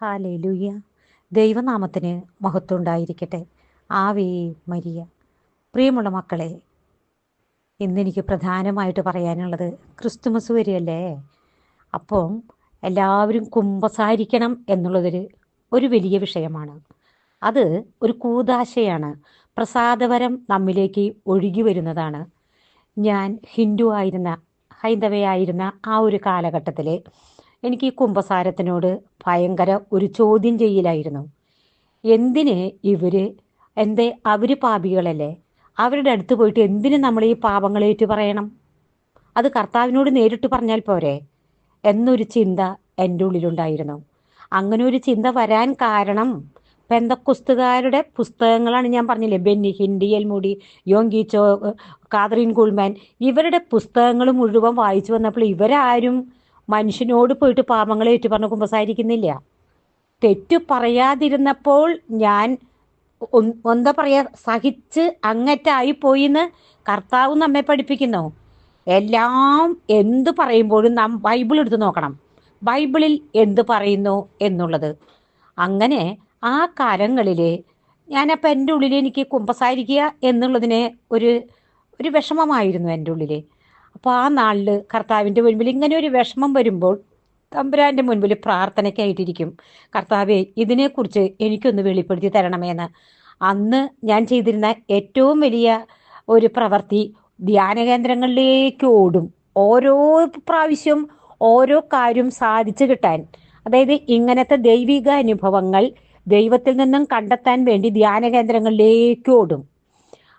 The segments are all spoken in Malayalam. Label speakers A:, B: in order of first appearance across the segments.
A: ഹാലേലൂയ. ദൈവനാമത്തിന് മഹത്വം ഉണ്ടായിരിക്കട്ടെ ആവേ മരിയ. പ്രിയമുള്ള മക്കളെ ഇന്നെനിക്ക് പ്രധാനമായിട്ട് പറയാനുള്ളത് ക്രിസ്തുമസ് വരികയല്ലേ അപ്പം എല്ലാവരും കുമ്പസാരിക്കണം എന്നുള്ളതൊരു ഒരു വലിയ വിഷയമാണ്. അത് ഒരു കൂതാശയാണ്. പ്രസാദപരം നമ്മിലേക്ക് ഒഴുകി വരുന്നതാണ്. ഞാൻ ഹിന്ദു ആയിരുന്ന ഹൈന്ദവയായിരുന്ന ആ ഒരു കാലഘട്ടത്തിൽ എനിക്ക് ഈ കുംഭസാരത്തിനോട് ഭയങ്കര ഒരു ചോദ്യം ചെയ്യലായിരുന്നു. എന്തിന് ഇവർ എന്തേ അവർ പാപികളല്ലേ? അവരുടെ അടുത്ത് പോയിട്ട് എന്തിന് നമ്മൾ ഈ പാപങ്ങളേറ്റു പറയണം? അത് കർത്താവിനോട് നേരിട്ട് പറഞ്ഞാൽ പോരെ? എന്നൊരു ചിന്ത എന്റെ ഉള്ളിലുണ്ടായിരുന്നു. അങ്ങനെ ഒരു ചിന്ത വരാൻ കാരണം പെന്തക്കുസ്തുകാരുടെ പുസ്തകങ്ങളാണ് ഞാൻ പറഞ്ഞില്ലേ. ബെന്നി ഹിൻഡിയൽ മുടി ചോ കാതറിൻ കുൾമാൻ. ഇവരുടെ പുസ്തകങ്ങൾ മുഴുവൻ വായിച്ചു വന്നപ്പോൾ ഇവരാരും മനുഷ്യനോട് പോയിട്ട് പാപങ്ങളെ ഏറ്റു പറഞ്ഞ് കുമ്പസാരിക്കുന്നില്ല. തെറ്റു പറയാതിരുന്നപ്പോൾ ഞാൻ എന്താ പറയാ സഹിച്ച് അങ്ങറ്റായി പോയിന്ന് കർത്താവ് നമ്മെ പഠിപ്പിക്കുന്നു. എല്ലാം എന്ത് പറയുമ്പോഴും നാം ബൈബിൾ എടുത്ത് നോക്കണം. ബൈബിളിൽ എന്ത് പറയുന്നു എന്നുള്ളത്. അങ്ങനെ ആ കാലങ്ങളിൽ ഞാനപ്പോൾ എന്റെ ഉള്ളിൽ എനിക്ക് കുമ്പസാരിക്കുക എന്നുള്ളതിനെ ഒരു ഒരു വിഷമമായിരുന്നു എന്റെ ഉള്ളിൽ അപ്പോൾ ആ നാളിൽ കർത്താവിന്റെ മുൻപിൽ ഇങ്ങനെ ഒരു വിഷമം വരുമ്പോൾ തമ്പുരാന്റെ മുൻപിൽ പ്രാർത്ഥനയ്ക്കായിട്ടിരിക്കും. കർത്താവെ ഇതിനെക്കുറിച്ച് എനിക്കൊന്ന് വെളിപ്പെടുത്തി തരണമേന്ന്. അന്ന് ഞാൻ ചെയ്തിരുന്ന ഏറ്റവും വലിയ ഒരു പ്രവൃത്തി ധ്യാന കേന്ദ്രങ്ങളിലേക്ക് ഓടും. ഓരോ പ്രാവശ്യം ഓരോ കാര്യം സാധിച്ചു കിട്ടാൻ. അതായത് ഇങ്ങനത്തെ ദൈവിക അനുഭവങ്ങൾ ദൈവത്തിൽ നിന്നും കണ്ടെത്താൻ വേണ്ടി ധ്യാന കേന്ദ്രങ്ങളിലേക്ക് ഓടും.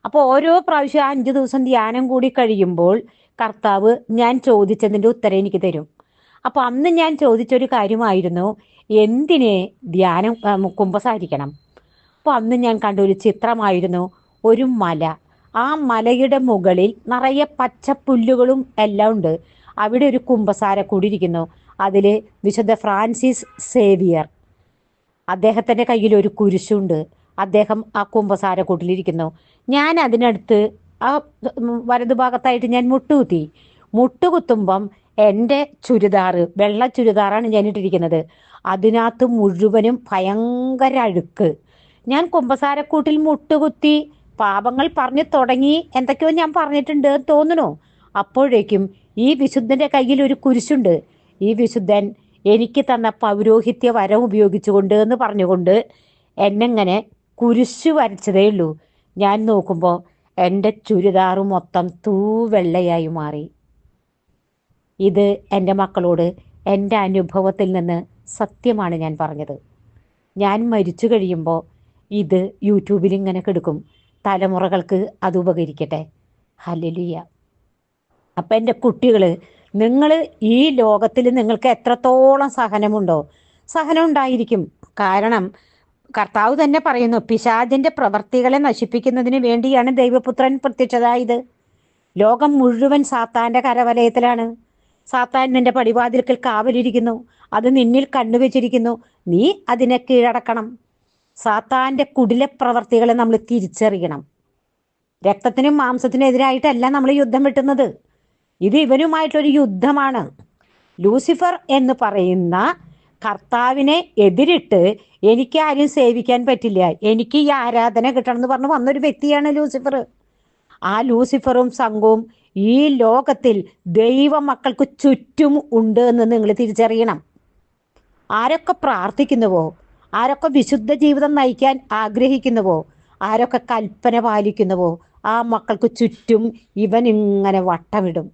A: അപ്പോൾ ഓരോ പ്രാവശ്യം അഞ്ച് ദിവസം ധ്യാനം കൂടി കഴിയുമ്പോൾ കർത്താവ് ഞാൻ ചോദിച്ചതിന്റെ ഉത്തരം എനിക്ക് തരും. അപ്പോൾ അന്ന് ഞാൻ ചോദിച്ചൊരു കാര്യമായിരുന്നു എന്തിനെ ധ്യാനം കുമ്പസാരിക്കണം? അപ്പോൾ അന്ന് ഞാൻ കണ്ട ഒരു ചിത്രമായിരുന്നു ഒരു മല. ആ മലയുടെ മുകളിൽ നിറയെ പച്ചപ്പുല്ലുകളും എല്ലാം ഉണ്ട്. അവിടെ ഒരു കുമ്പസാര കൂടിയിരിക്കുന്നു. അതിൽ വിശുദ്ധ ഫ്രാൻസിസ് സേവിയർ അദ്ദേഹത്തിന്റെ കയ്യിൽ ഒരു കുരിശുണ്ട്. അദ്ദേഹം ആ കുമ്പസാര കൂട്ടിലിരിക്കുന്നു. ഞാൻ അതിനടുത്ത് ആ വലതു വലതുഭാഗത്തായിട്ട് ഞാൻ മുട്ടുകുത്തി. മുട്ടുകുത്തുമ്പം എന്റെ ചുരിദാറ് വെള്ള ചുരിദാറാണ് ഞാൻ ഇട്ടിരിക്കുന്നത്. അതിനകത്ത് മുഴുവനും ഭയങ്കര അഴുക്ക്. ഞാൻ കുമ്പസാരക്കൂട്ടിൽ മുട്ടുകുത്തി പാപങ്ങൾ പറഞ്ഞു തുടങ്ങി. എന്തൊക്കെയോ ഞാൻ പറഞ്ഞിട്ടുണ്ട് എന്ന് തോന്നുന്നു. അപ്പോഴേക്കും ഈ വിശുദ്ധന്റെ കയ്യിൽ ഒരു കുരിശുണ്ട്. ഈ വിശുദ്ധൻ എനിക്ക് തന്ന പൗരോഹിത്യ വരം ഉപയോഗിച്ചുകൊണ്ട് എന്ന് പറഞ്ഞുകൊണ്ട് എന്നെങ്ങനെ കുരിശു വരച്ചതേ ഉള്ളൂ. ഞാൻ നോക്കുമ്പോൾ എന്റെ ചുരിദാറ് മൊത്തം തൂവെള്ളയായി മാറി. ഇത് എന്റെ മക്കളോട് എന്റെ അനുഭവത്തിൽ നിന്ന് സത്യമാണ് ഞാൻ പറഞ്ഞത്. ഞാൻ മരിച്ചു കഴിയുമ്പോൾ ഇത് യൂട്യൂബിൽ ഇങ്ങനെ കിടക്കും. തലമുറകൾക്ക് അത് ഉപകരിക്കട്ടെ. ഹല്ലേലൂയ. അപ്പം എന്റെ കുട്ടികൾ നിങ്ങൾ ഈ ലോകത്തിൽ നിങ്ങൾക്ക് എത്രത്തോളം സഹനമുണ്ടോ? സഹനം ഉണ്ടായിരിക്കും. കാരണം കർത്താവ് തന്നെ പറയുന്നു പിശാജിന്റെ പ്രവർത്തികളെ നശിപ്പിക്കുന്നതിന് വേണ്ടിയാണ് ദൈവപുത്രൻ പ്രത്യക്ഷതായത്. ലോകം മുഴുവൻ സാത്താന്റെ കരവലയത്തിലാണ്. സാത്താൻ നിന്റെ പടിവാതിൽക്കൽ കാവലിരിക്കുന്നു അത് നിന്നിൽ കണ്ണുവെച്ചിരിക്കുന്നു. നീ അതിനെ കീഴടക്കണം. സാത്താന്റെ കുടില പ്രവർത്തികളെ നമ്മൾ തിരിച്ചറിയണം. രക്തത്തിനും മാംസത്തിനും എതിരായിട്ടല്ല നമ്മൾ യുദ്ധം വെട്ടുന്നത്. ഇത് ഇവനുമായിട്ടൊരു യുദ്ധമാണ്. ലൂസിഫർ എന്ന് പറയുന്ന കർത്താവിനെ എതിരിട്ട് എനിക്ക് ആരും സേവിക്കാൻ പറ്റില്ല. എനിക്ക് ഈ ആരാധന കിട്ടണം എന്ന് പറഞ്ഞ് വന്നൊരു വ്യക്തിയാണ് ലൂസിഫർ. ആ ലൂസിഫറും സംഘവും ഈ ലോകത്തിൽ ദൈവ മക്കൾക്ക് ചുറ്റും ഉണ്ട് എന്ന് നിങ്ങൾ തിരിച്ചറിയണം. ആരൊക്കെ പ്രാർത്ഥിക്കുന്നുവോ ആരൊക്കെ വിശുദ്ധ ജീവിതം നയിക്കാൻ ആഗ്രഹിക്കുന്നുവോ ആരൊക്കെ കൽപ്പന പാലിക്കുന്നുവോ ആ മക്കൾക്ക് ചുറ്റും ഇവൻ ഇങ്ങനെ വട്ടമിടും.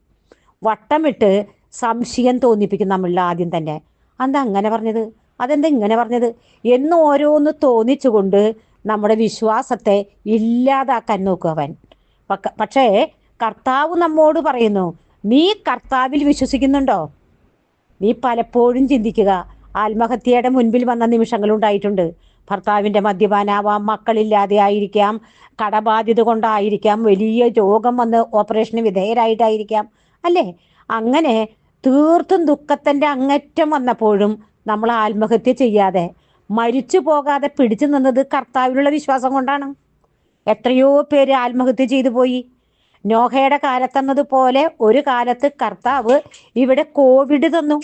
A: വട്ടമിട്ട് സംശയം തോന്നിപ്പിക്കും നമ്മളിൽ ആദ്യം തന്നെ. എന്താ അങ്ങനെ പറഞ്ഞത്? അതെന്താ ഇങ്ങനെ പറഞ്ഞത്? എന്ന് ഓരോന്ന് തോന്നിച്ചുകൊണ്ട് നമ്മുടെ വിശ്വാസത്തെ ഇല്ലാതാക്കാൻ നോക്കും അവൻ. പക്ഷേ കർത്താവ് നമ്മോട് പറയുന്നു നീ കർത്താവിൽ വിശ്വസിക്കുന്നുണ്ടോ? നീ പലപ്പോഴും ചിന്തിക്കുക ആത്മഹത്യയുടെ മുൻപിൽ വന്ന നിമിഷങ്ങൾ നിമിഷങ്ങളുണ്ടായിട്ടുണ്ട് ഭർത്താവിന്റെ മദ്യപാനാവാം മക്കളില്ലാതെ ആയിരിക്കാം കടബാധ്യത കൊണ്ടായിരിക്കാം വലിയ രോഗം വന്ന് ഓപ്പറേഷന് വിധേയരായിട്ടായിരിക്കാം. അല്ലേ? അങ്ങനെ തീർത്തും ദുഃഖത്തിന്റെ അങ്ങറ്റം വന്നപ്പോഴും നമ്മൾ ആത്മഹത്യ ചെയ്യാതെ മരിച്ചു പോകാതെ പിടിച്ചു നിന്നത് കർത്താവിലുള്ള വിശ്വാസം കൊണ്ടാണ്. എത്രയോ പേര് ആത്മഹത്യ ചെയ്തു പോയി. നോഹയുടെ കാലത്തെന്നതുപോലെ ഒരു കാലത്ത് കർത്താവ് ഇവിടെ കോവിഡ് തന്നു.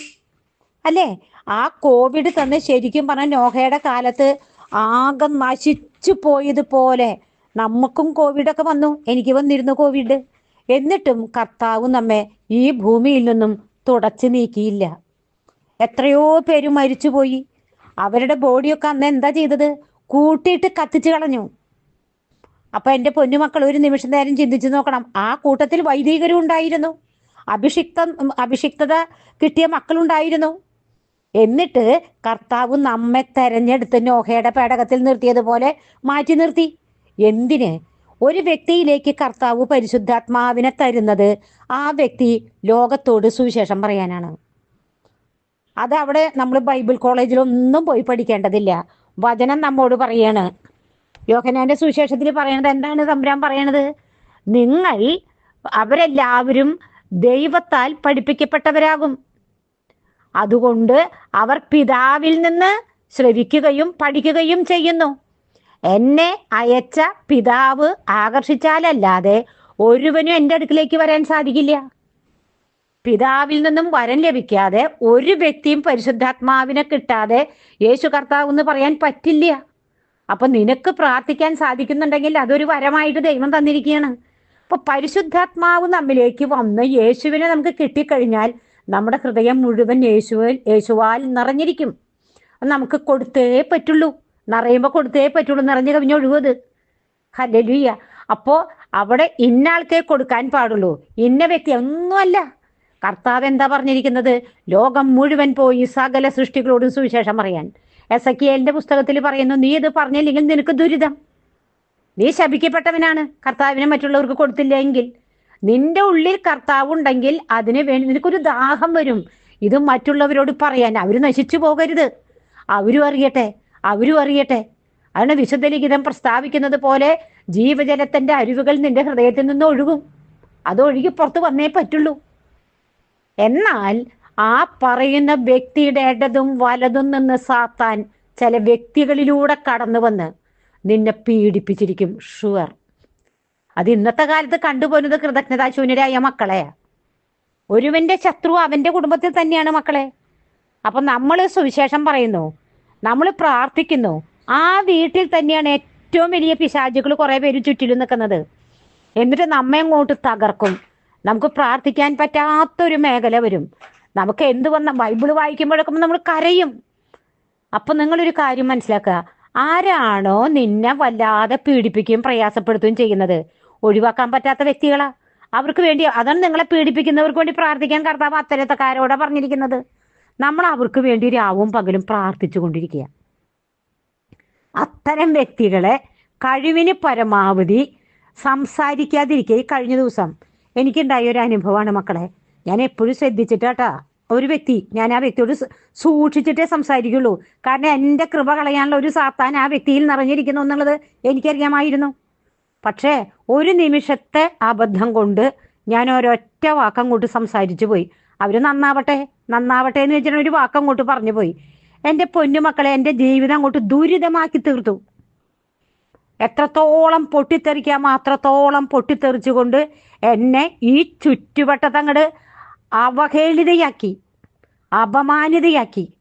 A: അല്ലേ? ആ കോവിഡ് തന്നെ ശരിക്കും പറഞ്ഞ നോഹയുടെ കാലത്ത് ആകെ നശിച്ചു പോയതുപോലെ നമുക്കും കോവിഡൊക്കെ വന്നു. എനിക്ക് വന്നിരുന്നു കോവിഡ് എന്നിട്ടും കർത്താവ് നമ്മെ ഈ ഭൂമിയിൽ നിന്നും തുടച്ചു നീക്കിയില്ല. എത്രയോ പേര് മരിച്ചുപോയി. അവരുടെ ബോഡിയൊക്കെ അന്ന് എന്താ ചെയ്തത്? കൂട്ടിയിട്ട് കത്തിച്ചു കളഞ്ഞു. അപ്പൊ എന്റെ പൊന്നുമക്കൾ ഒരു നിമിഷം നേരം ചിന്തിച്ചു നോക്കണം. ആ കൂട്ടത്തിൽ വൈദികരും ഉണ്ടായിരുന്നു. അഭിഷിക്ത അഭിഷിക്തത കിട്ടിയ മക്കളുണ്ടായിരുന്നു. എന്നിട്ട് കർത്താവ് നമ്മെ തെരഞ്ഞെടുത്ത് നോഹയുടെ പേടകത്തിൽ നിർത്തിയതുപോലെ മാറ്റി നിർത്തി. എന്തിന്? ഒരു വ്യക്തിയിലേക്ക് കർത്താവ് പരിശുദ്ധാത്മാവിനെ തരുന്നത് ആ വ്യക്തി ലോകത്തോട് സുവിശേഷം പറയാനാണ്. അത് അവിടെ നമ്മൾ ബൈബിൾ കോളേജിലൊന്നും പോയി പഠിക്കേണ്ടതില്ല. വചനം നമ്മോട് പറയാണ്. യോഹനാന്റെ സുവിശേഷത്തിൽ പറയണത് എന്താണ് തമ്പുരാൻ പറയണത്? നിങ്ങൾ അവരെല്ലാവരും ദൈവത്താൽ പഠിപ്പിക്കപ്പെട്ടവരാകും. അതുകൊണ്ട് അവർ പിതാവിൽ നിന്ന് ശ്രവിക്കുകയും പഠിക്കുകയും ചെയ്യുന്നു. എന്നെ അയച്ച പിതാവ് ആകർഷിച്ചാലല്ലാതെ ഒരുവനും എന്റെ അടുക്കിലേക്ക് വരാൻ സാധിക്കില്ല. പിതാവിൽ നിന്നും വരം ലഭിക്കാതെ ഒരു വ്യക്തിയും പരിശുദ്ധാത്മാവിനെ കിട്ടാതെ യേശു കർത്താവ് എന്ന് പറയാൻ പറ്റില്ല. അപ്പൊ നിനക്ക് പ്രാർത്ഥിക്കാൻ സാധിക്കുന്നുണ്ടെങ്കിൽ അതൊരു വരമായിട്ട് ദൈവം തന്നിരിക്കുകയാണ്. അപ്പൊ പരിശുദ്ധാത്മാവ് നമ്മിലേക്ക് വന്ന് യേശുവിനെ നമുക്ക് കിട്ടിക്കഴിഞ്ഞാൽ നമ്മുടെ ഹൃദയം മുഴുവൻ യേശുവിൽ യേശുവാൽ നിറഞ്ഞിരിക്കും. നമുക്ക് കൊടുത്തേ പറ്റുള്ളൂ. നിറയുമ്പോൾ കൊടുത്തേ പറ്റുള്ളൂ. നിറഞ്ഞു കവിഞ്ഞ ഒഴുകുന്നത് ഹല്ലേലൂയ. അപ്പോൾ അവിടെ ഇന്ന ആൾക്കേ കൊടുക്കാൻ പാടുള്ളൂ. ഇന്ന വ്യക്തി ഒന്നുമല്ല. കർത്താവ് എന്താ പറഞ്ഞിരിക്കുന്നത്? ലോകം മുഴുവൻ പോയി സകല സൃഷ്ടികളോടും സുവിശേഷം പറയാൻ. എസ് എക്കിയലിന്റെ പുസ്തകത്തിൽ പറയുന്നു നീ ഇത് പറഞ്ഞില്ലെങ്കിൽ നിനക്ക് ദുരിതം. നീ ശപിക്കപ്പെട്ടവനാണ്. കർത്താവിനെ മറ്റുള്ളവർക്ക് കൊടുത്തില്ല എങ്കിൽ. നിന്റെ ഉള്ളിൽ കർത്താവ് ഉണ്ടെങ്കിൽ അതിന് വേണ്ടി നിനക്കൊരു ദാഹം വരും. ഇത് മറ്റുള്ളവരോട് പറയാൻ. അവർ നശിച്ചു പോകരുത്. അവരും അറിയട്ടെ. അവരും അറിയട്ടെ. അതാണ് വിശുദ്ധ ലിഖിതം പ്രസ്താവിക്കുന്നത് പോലെ ജീവജലത്തിന്റെ അരുവുകൾ നിന്റെ ഹൃദയത്തിൽ നിന്ന് ഒഴുകും. അതൊഴുകി പുറത്ത് വന്നേ പറ്റുള്ളൂ. എന്നാൽ ആ പറയുന്ന വ്യക്തിയുടെ ഇടതും വലതും നിന്ന് സാത്താൻ ചില വ്യക്തികളിലൂടെ കടന്നു വന്ന് നിന്നെ പീഡിപ്പിച്ചിരിക്കും. ഷുവർ അത് ഇന്നത്തെ കാലത്ത് കണ്ടുപോരുന്നത് കൃതജ്ഞതാശൂന്യരായ മക്കളെ. ഒരുവന്റെ ശത്രു അവന്റെ കുടുംബത്തിൽ തന്നെയാണ് മക്കളെ. അപ്പൊ നമ്മൾ സുവിശേഷം പറയുന്നു നമ്മൾ പ്രാർത്ഥിക്കുന്നു. ആ വീട്ടിൽ തന്നെയാണ് ഏറ്റവും വലിയ പിശാചുകൾ കുറേ പേര് ചുറ്റിലും നിൽക്കുന്നത്. എന്നിട്ട് നമ്മെ അങ്ങോട്ട് തകർക്കും. നമുക്ക് പ്രാർത്ഥിക്കാൻ പറ്റാത്തൊരു മേഖല വരും. നമുക്ക് എന്ത് വന്ന ബൈബിൾ വായിക്കുമ്പോഴൊക്കെ നമ്മൾ കരയും. അപ്പൊ നിങ്ങളൊരു കാര്യം മനസ്സിലാക്കുക. ആരാണോ നിന്നെ വല്ലാതെ പീഡിപ്പിക്കുകയും പ്രയാസപ്പെടുത്തുകയും ചെയ്യുന്നത്? ഒഴിവാക്കാൻ പറ്റാത്ത വ്യക്തികളാ. അവർക്ക് വേണ്ടി അതാണ് നിങ്ങളെ പീഡിപ്പിക്കുന്നവർക്ക് വേണ്ടി പ്രാർത്ഥിക്കാൻ കർത്താവ് അത്തരത്തക്കാരോടാ പറഞ്ഞിരിക്കുന്നത്? നമ്മൾ അവർക്ക് വേണ്ടി രാവും പകലും പ്രാർത്ഥിച്ചു കൊണ്ടിരിക്കുക അത്തരം വ്യക്തികളെ കഴിവിന് പരമാവധി സംസാരിക്കാതിരിക്കുക. ഈ കഴിഞ്ഞ ദിവസം എനിക്കുണ്ടായ ഒരു അനുഭവമാണ് മക്കളെ. ഞാൻ എപ്പോഴും ശ്രദ്ധിച്ചിട്ടാട്ടാ ഒരു വ്യക്തി ഞാൻ ആ വ്യക്തിയോട് സൂക്ഷിച്ചിട്ടേ സംസാരിക്കുള്ളൂ. കാരണം എന്റെ കൃപ കളയാനുള്ള ഒരു സാത്താൻ ആ വ്യക്തിയിൽ നിറഞ്ഞിരിക്കുന്നു എന്നുള്ളത് എനിക്കറിയാമായിരുന്നു. പക്ഷേ ഒരു നിമിഷത്തെ അബദ്ധം കൊണ്ട് ഞാൻ ഒരൊറ്റ വാക്കം കൊണ്ട് സംസാരിച്ചു പോയി. അവർ നന്നാവട്ടെ. നന്നാവട്ടെ എന്ന് വെച്ചിട്ട് ഒരു വാക്ക് അങ്ങോട്ട് പറഞ്ഞു പോയി. എന്റെ പൊന്നുമക്കളെ എന്റെ ജീവിതം അങ്ങോട്ട് ദുരിതമാക്കി തീർത്തു. എത്രത്തോളം പൊട്ടിത്തെറിക്കാമോ അത്രത്തോളം പൊട്ടിത്തെറിച്ചുകൊണ്ട് എന്നെ ഈ ചുറ്റുവട്ടത്തങ്ങട് അവഹേളിതയാക്കി അപമാനിതയാക്കി.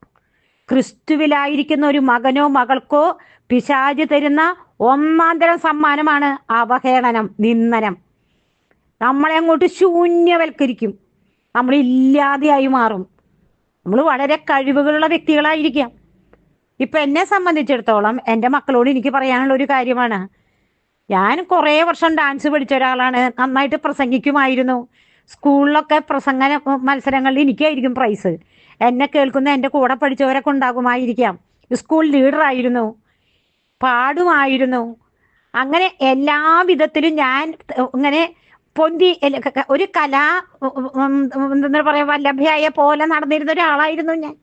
A: ക്രിസ്തുവിലായിരിക്കുന്ന ഒരു മകനോ മകൾക്കോ പിശാജ് തരുന്ന ഒന്നാം തരം സമ്മാനമാണ് അവഹേളനം നിന്ദനം. നമ്മളെ അങ്ങോട്ട് ശൂന്യവൽക്കരിക്കും. നമ്മളില്ലാതെയായി മാറും. നമ്മൾ വളരെ കഴിവുകളുള്ള വ്യക്തികളായിരിക്കാം. ഇപ്പൊ എന്നെ സംബന്ധിച്ചിടത്തോളം എന്റെ മക്കളോട് എനിക്ക് പറയാനുള്ള ഒരു കാര്യമാണ്. ഞാൻ കുറേ വർഷം ഡാൻസ് പഠിച്ച ഒരാളാണ്. നന്നായിട്ട് പ്രസംഗിക്കുമായിരുന്നു. സ്കൂളിലൊക്കെ പ്രസംഗ മത്സരങ്ങളിൽ എനിക്കായിരിക്കും പ്രൈസ് എന്നെ കേൾക്കുന്ന എന്റെ കൂടെ പഠിച്ചവരൊക്കെ ഉണ്ടാകുമായിരിക്കാം. സ്കൂൾ ലീഡറായിരുന്നു പാടുമായിരുന്നു. അങ്ങനെ എല്ലാ വിധത്തിലും ഞാൻ ഇങ്ങനെ പൊന്തി ഒരു കല എന്താ പറയാ വല്ലഭയായ പോലെ നടന്നിരുന്ന ഒരാളായിരുന്നു ഞാൻ.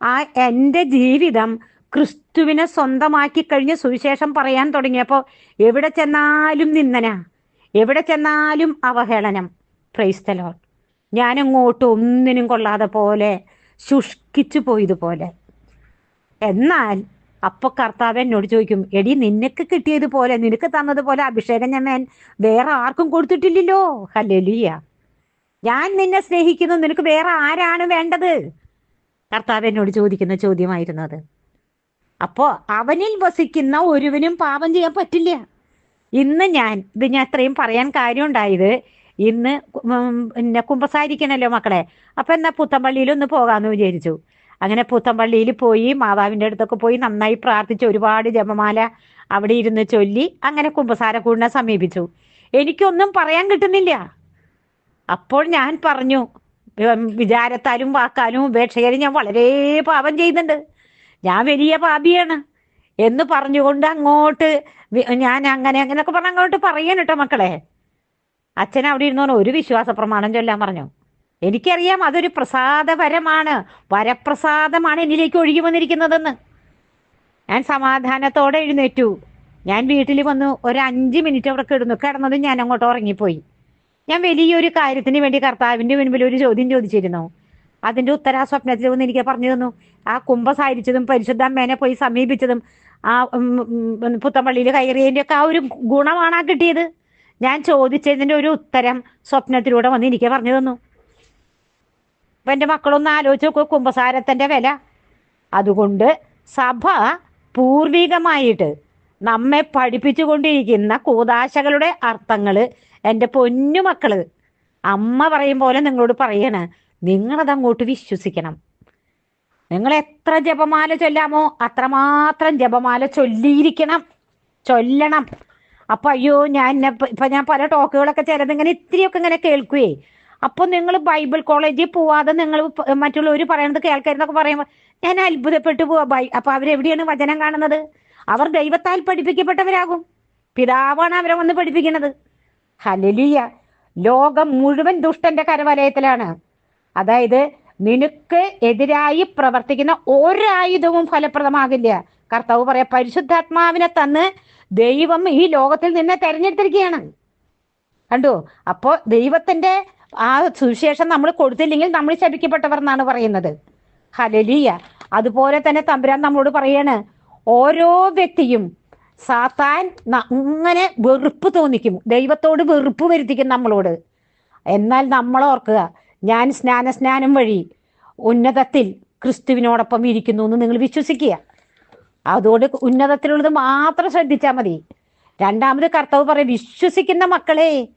A: ആ എന്റെ ജീവിതം ക്രിസ്തുവിനെ സ്വന്തമാക്കി കഴിഞ്ഞ് സുവിശേഷം പറയാൻ തുടങ്ങിയപ്പോൾ എവിടെ ചെന്നാലും നിന്ദന എവിടെ ചെന്നാലും അവഹേളനം. ക്രൈസ്തലോൺ ഞാനങ്ങോട്ട് ഒന്നിനും കൊള്ളാതെ പോലെ ശുഷ്കിച്ചു പോയതുപോലെ. എന്നാൽ അപ്പൊ കർത്താവ് എന്നോട് ചോദിക്കും എടി നിനക്ക് കിട്ടിയതുപോലെ നിനക്ക് തന്നതുപോലെ അഭിഷേകം ഞാൻ വേറെ ആർക്കും കൊടുത്തിട്ടില്ലല്ലോ. ഹല്ലേലൂയ. ഞാൻ നിന്നെ സ്നേഹിക്കുന്നു നിനക്ക് വേറെ ആരാണ് വേണ്ടത്? കർത്താവ് എന്നോട് ചോദിക്കുന്ന ചോദ്യമായിരുന്നു അത്. അപ്പോൾ അവനിൽ വസിക്കുന്ന ഒരുവനും പാപം ചെയ്യാൻ പറ്റില്ല. ഇന്ന് ഞാൻ ഇത് ഞാൻ അത്രയും പറയാൻ കാര്യം ഉണ്ടായത് ഇന്ന് പിന്നെ കുമ്പസാരിക്കണല്ലോ മക്കളെ. അപ്പം എന്നാ പുത്തമ്പള്ളിയിൽ ഒന്ന് പോകാമെന്ന് വിചാരിച്ചു. അങ്ങനെ പുത്തമ്പള്ളിയിൽ പോയി മാതാവിന്റെ അടുത്തൊക്കെ പോയി നന്നായി പ്രാർത്ഥിച്ച് ഒരുപാട് ജപമാല അവിടെ ഇരുന്ന് ചൊല്ലി അങ്ങനെ കുമ്പസാരക്കൂടിനെ സമീപിച്ചു. എനിക്കൊന്നും പറയാൻ കിട്ടുന്നില്ല. അപ്പോൾ ഞാൻ പറഞ്ഞു വിചാരത്താലും വാക്കാലും ഉപേക്ഷകരും ഞാൻ വളരെ പാപം ചെയ്യുന്നുണ്ട്. ഞാൻ വലിയ പാപിയാണ് എന്ന് പറഞ്ഞുകൊണ്ട് അങ്ങോട്ട് ഞാൻ അങ്ങനെ അങ്ങനെയൊക്കെ പറഞ്ഞ് അങ്ങോട്ട് പറയാൻ കേട്ടോ മക്കളെ. അച്ഛൻ അവിടെ ഇരുന്നോ ഒരു വിശ്വാസ പ്രമാണം ചൊല്ലാൻ പറഞ്ഞു. എനിക്കറിയാം അതൊരു പ്രസാദപരമാണ്. വരപ്രസാദമാണ് എന്നിലേക്ക് ഒഴുകി വന്നിരിക്കുന്നതെന്ന്. ഞാൻ സമാധാനത്തോടെ എഴുന്നേറ്റു. ഞാൻ വീട്ടിൽ വന്നു ഒരു അഞ്ച് മിനിറ്റ് അവിടെ കിടന്നു. കിടന്നത് ഞാൻ അങ്ങോട്ട് ഉറങ്ങിപ്പോയി. ഞാൻ വലിയൊരു കാര്യത്തിന് വേണ്ടി കർത്താവിന്റെ മുൻപിൽ ഒരു ചോദ്യം ചോദിച്ചിരുന്നു. അതിന്റെ ഉത്തര സ്വപ്നത്തിൽ ഒന്ന് എനിക്ക് പറഞ്ഞു തന്നു. ആ കുംഭസാരിച്ചതും പരിശുദ്ധ അമ്മേനെ പോയി സമീപിച്ചതും ആ പുത്തമ്പള്ളിയിൽ കയറിയതിന്റെ ഒക്കെ ആ ഒരു ഗുണമാണ് ആ കിട്ടിയത്. ഞാൻ ചോദിച്ചതിന്റെ ഒരു ഉത്തരം സ്വപ്നത്തിലൂടെ വന്ന് എനിക്ക് പറഞ്ഞു തന്നു. അപ്പം എന്റെ മക്കളൊന്ന് ആലോചിച്ച് നോക്കൂ കുംഭസാരത്തിന്റെ വില. അതുകൊണ്ട് സഭ പൂർവികമായിട്ട് നമ്മെ പഠിപ്പിച്ചു കൊണ്ടിരിക്കുന്ന കൂതാശകളുടെ അർത്ഥങ്ങൾ എന്റെ പൊന്നു മക്കൾ അമ്മ പറയും പോലെ നിങ്ങളോട് പറയണ. നിങ്ങളത് അങ്ങോട്ട് വിശ്വസിക്കണം. നിങ്ങൾ എത്ര ജപമാല ചൊല്ലാമോ അത്രമാത്രം ജപമാല ചൊല്ലിയിരിക്കണം. ചൊല്ലണം. അപ്പൊ അയ്യോ ഞാൻ ഇപ്പൊ ഞാൻ പല ടോക്കുകളൊക്കെ ചേരുന്നിങ്ങനെ ഇത്തിരിയൊക്കെ ഇങ്ങനെ കേൾക്കുവേ. അപ്പൊ നിങ്ങൾ ബൈബിൾ കോളേജിൽ പോവാതെ നിങ്ങൾ മറ്റുള്ളവർ പറയുന്നത് കേൾക്കരുതൊക്കെ പറയുമ്പോൾ ഞാൻ അത്ഭുതപ്പെട്ടു പോവാ ബൈ. അപ്പൊ അവരെവിടെയാണ് വചനം കാണുന്നത്? അവർ ദൈവത്താൽ പഠിപ്പിക്കപ്പെട്ടവരാകും. പിതാവാണ് അവരെ വന്ന് പഠിപ്പിക്കുന്നത് ഹലലിയ ലോകം മുഴുവൻ ദുഷ്ടന്റെ കരവലയത്തിലാണ്. അതായത് നിനക്ക് എതിരായി പ്രവർത്തിക്കുന്ന ഒരായുധവും ഫലപ്രദമാകില്ല. കർത്താവ് പറയാ പരിശുദ്ധാത്മാവിനെ തന്ന് ദൈവം ഈ ലോകത്തിൽ നിന്നെ തെരഞ്ഞെടുത്തിരിക്കുകയാണ്. കണ്ടു? അപ്പോ ദൈവത്തിന്റെ ആ സുവിശേഷം നമ്മൾ കൊടുത്തില്ലെങ്കിൽ നമ്മൾ ശപിക്കപ്പെട്ടവർ എന്നാണ് പറയുന്നത്. ഹലലിയ അതുപോലെ തന്നെ തമ്പുരാൻ നമ്മളോട് പറയാണ് ഓരോ വ്യക്തിയും സാത്താൻ അങ്ങനെ വെറുപ്പ് തോന്നിക്കും. ദൈവത്തോട് വെറുപ്പ് വരുത്തിക്കും നമ്മളോട്. എന്നാൽ നമ്മൾ ഓർക്കുക ഞാൻ സ്നാന സ്നാനം വഴി ഉന്നതത്തിൽ ക്രിസ്തുവിനോടൊപ്പം ഇരിക്കുന്നു എന്ന് നിങ്ങൾ വിശ്വസിക്കുക. അതോട് ഉന്നതത്തിലുള്ളത് മാത്രം ശ്രദ്ധിച്ചാൽ മതി. രണ്ടാമത് കർത്താവ് പറയും വിശ്വസിക്കുന്ന മക്കളെ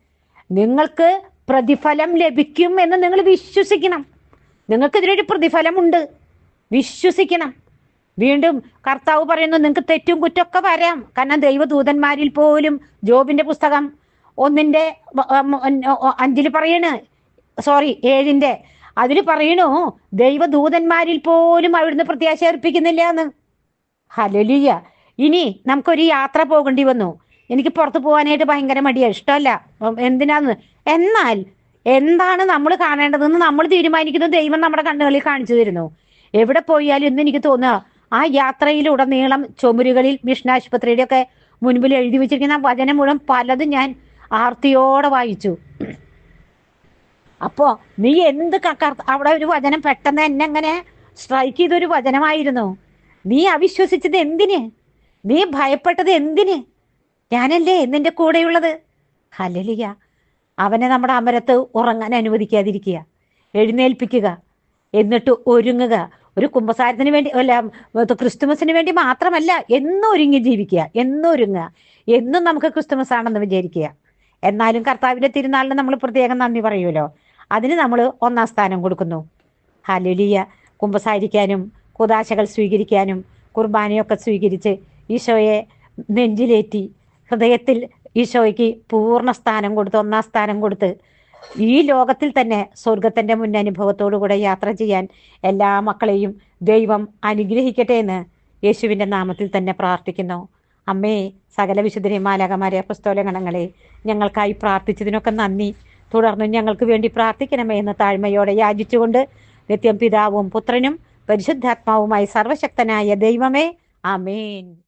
A: നിങ്ങൾക്ക് പ്രതിഫലം ലഭിക്കും എന്ന് നിങ്ങൾ വിശ്വസിക്കണം. നിങ്ങൾക്ക് ഇതിനൊരു പ്രതിഫലമുണ്ട്. വിശ്വസിക്കണം. വീണ്ടും കർത്താവ് പറയുന്നു നിങ്ങൾക്ക് തെറ്റും കുറ്റമൊക്കെ വരാം. കാരണം ദൈവദൂതന്മാരിൽ പോലും ജോബിന്റെ പുസ്തകം ഒന്നിന്റെ അഞ്ചിൽ പറയണ്. സോറി ഏഴിന്റെ. അതിൽ പറയണു ദൈവദൂതന്മാരിൽ പോലും അവിടുന്ന് പ്രത്യാശ അർപ്പിക്കുന്നില്ല എന്ന്. ഹലലിയ ഇനി നമുക്കൊരു യാത്ര പോകേണ്ടി വന്നു. എനിക്ക് പുറത്ത് പോകാനായിട്ട് ഭയങ്കര മടിയാണ് ഇഷ്ടമല്ല. എന്തിനാന്ന്? എന്നാൽ എന്താണ് നമ്മൾ കാണേണ്ടതെന്ന് നമ്മൾ തീരുമാനിക്കുന്നത് ദൈവം നമ്മുടെ കണ്ണുകളിൽ കാണിച്ചു തരുന്നു. എവിടെ പോയാലും ഇന്ന് എനിക്ക് തോന്നുക ആ യാത്രയിലുടനീളം ചുമരുകളിൽ മിഷൻ ആശുപത്രിയുടെ ഒക്കെ മുൻപിൽ എഴുതി വെച്ചിരിക്കുന്ന വചനം മുഴുവൻ പലതും ഞാൻ ആർത്തിയോടെ വായിച്ചു. അപ്പോ നീ എന്ത് അവിടെ ഒരു വചനം പെട്ടെന്ന് എന്നെ അങ്ങനെ സ്ട്രൈക്ക് ചെയ്തൊരു വചനമായിരുന്നു. നീ അവിശ്വസിച്ചത് എന്തിന്? നീ ഭയപ്പെട്ടത് എന്തിന്? ഞാനല്ലേ നിന്റെ കൂടെയുള്ളത്? ഹലലിയ അവനെ നമ്മുടെ അമരത്ത് ഉറങ്ങാൻ അനുവദിക്കാതിരിക്കുക. എഴുന്നേൽപ്പിക്കുക. എന്നിട്ട് ഒരുങ്ങുക. ഒരു കുംഭസാരത്തിന് വേണ്ടി അല്ല ക്രിസ്തുമസിന് വേണ്ടി മാത്രമല്ല എന്നും ഒരുങ്ങി ജീവിക്കുക. എന്നും ഒരുങ്ങുക എന്നും നമുക്ക് ക്രിസ്തുമസ് ആണെന്ന് വിചാരിക്കുക. എന്നാലും കർത്താവിന്റെ തിരുനാളിന് നമ്മൾ പ്രത്യേകം നന്ദി പറയുമല്ലോ. അതിന് നമ്മൾ ഒന്നാം സ്ഥാനം കൊടുക്കുന്നു. ഹലുലിയ കുംഭസാരിക്കാനും കുതാശകൾ സ്വീകരിക്കാനും കുർബാനയൊക്കെ സ്വീകരിച്ച് ഈശോയെ നെഞ്ചിലേറ്റി ഹൃദയത്തിൽ ഈശോയ്ക്ക് പൂർണ സ്ഥാനം കൊടുത്ത് ഒന്നാം സ്ഥാനം കൊടുത്ത് ഈ ലോകത്തിൽ തന്നെ സ്വർഗത്തിന്റെ മുന്നനുഭവത്തോടു കൂടെ യാത്ര ചെയ്യാൻ എല്ലാ മക്കളെയും ദൈവം അനുഗ്രഹിക്കട്ടെ എന്ന് യേശുവിന്റെ നാമത്തിൽ തന്നെ പ്രാർത്ഥിക്കുന്നു. അമ്മേ സകല വിശുദ്ധരെ മാലാകമാരെ പുസ്തകഗണങ്ങളെ ഞങ്ങൾക്കായി പ്രാർത്ഥിച്ചതിനൊക്കെ നന്ദി. തുടർന്നും ഞങ്ങൾക്ക് വേണ്ടി പ്രാർത്ഥിക്കണമേ എന്ന് താഴ്മയോടെ യാചിച്ചുകൊണ്ട് നിത്യം പിതാവും പുത്രനും പരിശുദ്ധാത്മാവുമായി സർവശക്തനായ ദൈവമേ ആമേൻ.